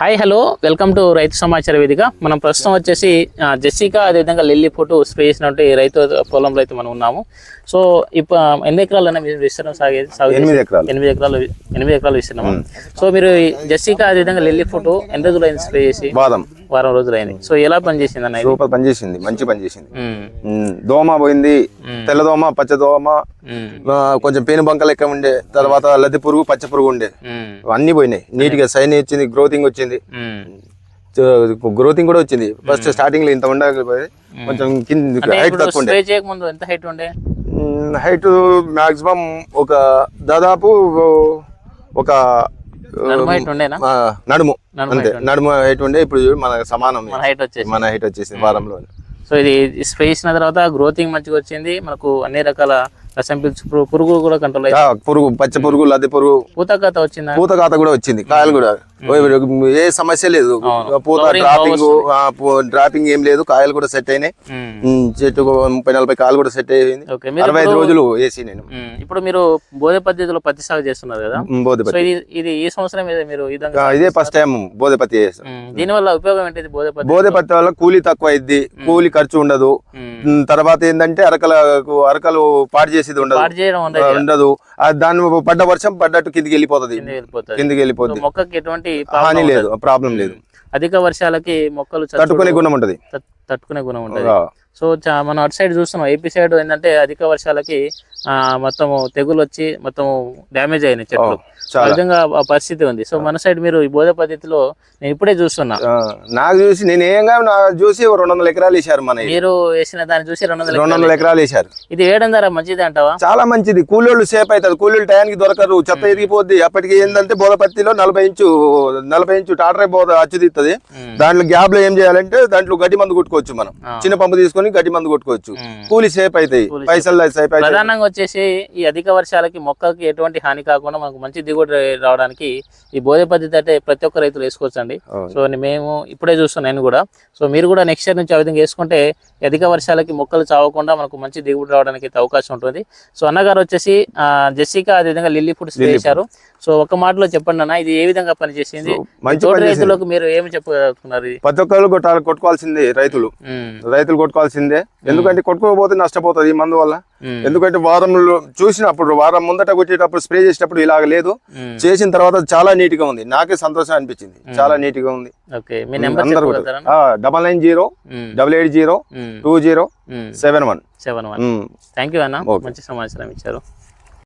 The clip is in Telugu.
హాయ్ హలో వెల్కమ్ టు రైతు సమాచార వేదిక మనం ప్రస్తుతం వచ్చేసి జెస్సికా అదేవిధంగా లిల్లీ ఫోటో స్ప్రే చేసినటువంటి రైతు పొలంలో అయితే మనం ఉన్నాము. సో ఇప్పుడు ఎన్ని ఎకరాలన్నా మీరు విస్తరణ సాగే ఎనిమిది ఎకరాలు. ఎనిమిది ఎకరాలు ఎనిమిది ఎకరాలు విస్తున్నాము సో మీరు జెస్సికా అదేవిధంగా లిల్లీ ఫోటో ఎన్ని రోజులు అయింది స్ప్రే చేసి? బాదం వారం రోజులు అయింది సో ఎలా పనిచేసింది అన్న సూపర్ పనిచేసింది. మంచి పనిచేసింది. దోమ పోయింది తెల్ల దోమ పచ్చ దోమ ఉమ్, ఆ, కొంచెం పేను బంక లెక్క ఉండే తర్వాత లద్దె పురుగు పచ్చ పురుగు ఉండే. అన్ని పోయినాయి. నీట్గా సైన్ వచ్చింది గ్రోతింగ్ వచ్చింది. గ్రోతింగ్ కూడా వచ్చింది. ఫస్ట్ స్టార్టింగ్లో ఇంత ఉండకపోయి కొంచెం కింద హైట్ తక్కువ ఉండే. హైట్ ఉండే? హైట్ మాక్సిమం ఒక దాదాపు ఒక నడుము హైట్ ఉండేనా? ఆ, నడుము. నడుము అంతే. నడుము హైట్ ఉండే. ఇప్పుడు మన సమానం మన హైట్ వచ్చేసి మన హైట్ వచ్చేసింది వారంలో. సో ఇది స్ప్రే చేసిన తర్వాత గ్రోతింగ్ మంచిగా వచ్చింది. మనకు అన్ని రకాల రసం పీల్చు పురుగు- కూడా కంట్రోల్ పురుగు పచ్చ పురుగు లద్దె పురుగు. పూత కథ వచ్చిందా? పూత కాత కూడా వచ్చింది కాయలు కూడా. ఏ సమస్య లేదు. పూత డ్రాపింగ్ డ్రాపింగ్ ఏం లేదు. కాయలు కూడా సెట్ అయినాయి. చెట్టు ముప్పై నలభై కాయలు కూడా సెట్ మీరు అరవై ఐదు రోజులు వేసి నేను. ఇప్పుడు మీరు బోధే పద్ధతిలో పత్తి సాగు చేస్తున్నారు కదా. బోధపతి ఇది ఈ సంవత్సరం మీరు ఇదే ఫస్ట్ టైం బోధపతి చేస్తాం. ఉమ్, దీనివల్ల ఉపయోగం ఏంటిది బోధే పద్ధతి బోధపత్తి వల్ల? కూలీ తక్కువ అయింది కూలీ ఖర్చు ఉండదు. తర్వాత ఏంటంటే అరకలకు అరకలు పాడు చేసేది ఉండదు. ఉండదు. దాని పడ్డ వర్షం పడ్డట్టు కిందికి వెళ్ళిపోతుంది. కిందకి వెళ్ళిపోతుంది. మొక్కకి ఎటువంటి హాని ప్రాబ్లం లేదు ప్రాబ్లం లేదు. అధిక వర్షాలకి మొక్కలు తట్టుకునే గుణం ఉంటది. తట్టుకునే గుణం ఉంటుంది. సో మనం అటు సైడ్ చూస్తున్నాం. ఏపీ సైడ్ ఏంటంటే అధిక వర్షాలకి ఆ, మొత్తం తెగులు వచ్చి మొత్తం డ్యామేజ్ అయినాయి చెట్లు. ఆ విధంగా పరిస్థితి ఉంది. సో మన సైడ్ మీరు ఈ బోధ పద్ధతిలో నేను ఇప్పుడే చూస్తున్నా. నాకు చూసి నేను ఏంగా చూసి రెండు వందల ఎకరాలు వేసారు మన. మీరు వేసిన దాన్ని చూసి రెండు వందల రెండు వందల ఎకరాలు వేసారు ఇది వేయడం ద్వారా మంచిది అంటావా? చాలా మంచిది. కూలోళ్ళు సేఫ్ అవుతారు. కూలోళ్ళు టయానికి దొరకరు. చెత్త ఎరిగిపోద్ది అప్పటికి ఏంటంటే బోధపత్తిలో నలభై ఇంచు నలభై ఇంచు టాటరే బోధ అచ్చుదిస్తుంది. దాంట్లో గ్యాప్లో ఏం చేయాలంటే దాంట్లో గడ్డి మందు కొట్టుకోవచ్చు మనం. చిన్న పంపు తీసుకొని గడ్డి మందు కొట్టుకోవచ్చు. కూలి సేఫ్ అవుతాయి పైసలు సేఫ్ అవుతాయి ప్రధానంగా వచ్చేసి ఈ అధిక వర్షాలకి మొక్కలకి ఎటువంటి హాని కాకుండా మనకు మంచి దిగుబడి రావడానికి ఈ బోధ పద్ధతి అయితే ప్రతి ఒక్క రైతులు వేసుకోవచ్చు అండి అవును. సో మేము ఇప్పుడే చూస్తున్నాను నేను కూడా. సో మీరు కూడా నెక్స్ట్ ఇయర్ నుంచి ఆ విధంగా వేసుకుంటే అధిక వర్షాలకి మొక్కలు చావకుండా మనకు మంచి దిగుబడి రావడానికి అయితే అవకాశం ఉంటుంది. సో అన్నగారు వచ్చేసి ఆ, జెస్సికా అదేవిధంగా లిల్లీ ఫుడ్ స్ప్రే చేశారు సో ఒక మాటలో చెప్పండి అన్న ఇది ఏ విధంగా పనిచేసింది? మంచి తోటి పని చేసింది. రైతులకు మీరు ఏమి చెప్పగలుగుతున్నారు ప్రతి ఒక్కరు కొట్టాలి కొట్టుకోవాల్సిందే రైతులు. ఉమ్, రైతులు కొట్టుకోవాల్సిందే. ఎందుకంటే కొట్టుకోకపోతే నష్టపోతుంది ఈ మందు వల్ల. ఎందుకంటే వారంలో చూసినప్పుడు వారం ముందట కొట్టేటప్పుడు స్ప్రే చేసేటప్పుడు ఇలాగ లేదు. చేసిన తర్వాత చాలా నీట్గా ఉంది. నాకే సంతోషం అనిపించింది. చాలా నీట్గా ఉంది అందరు double nine zero double eight zero two zero. Seven one. Seven one. Thank you అన్న. మంచి సమాచారం ఇచ్చారు.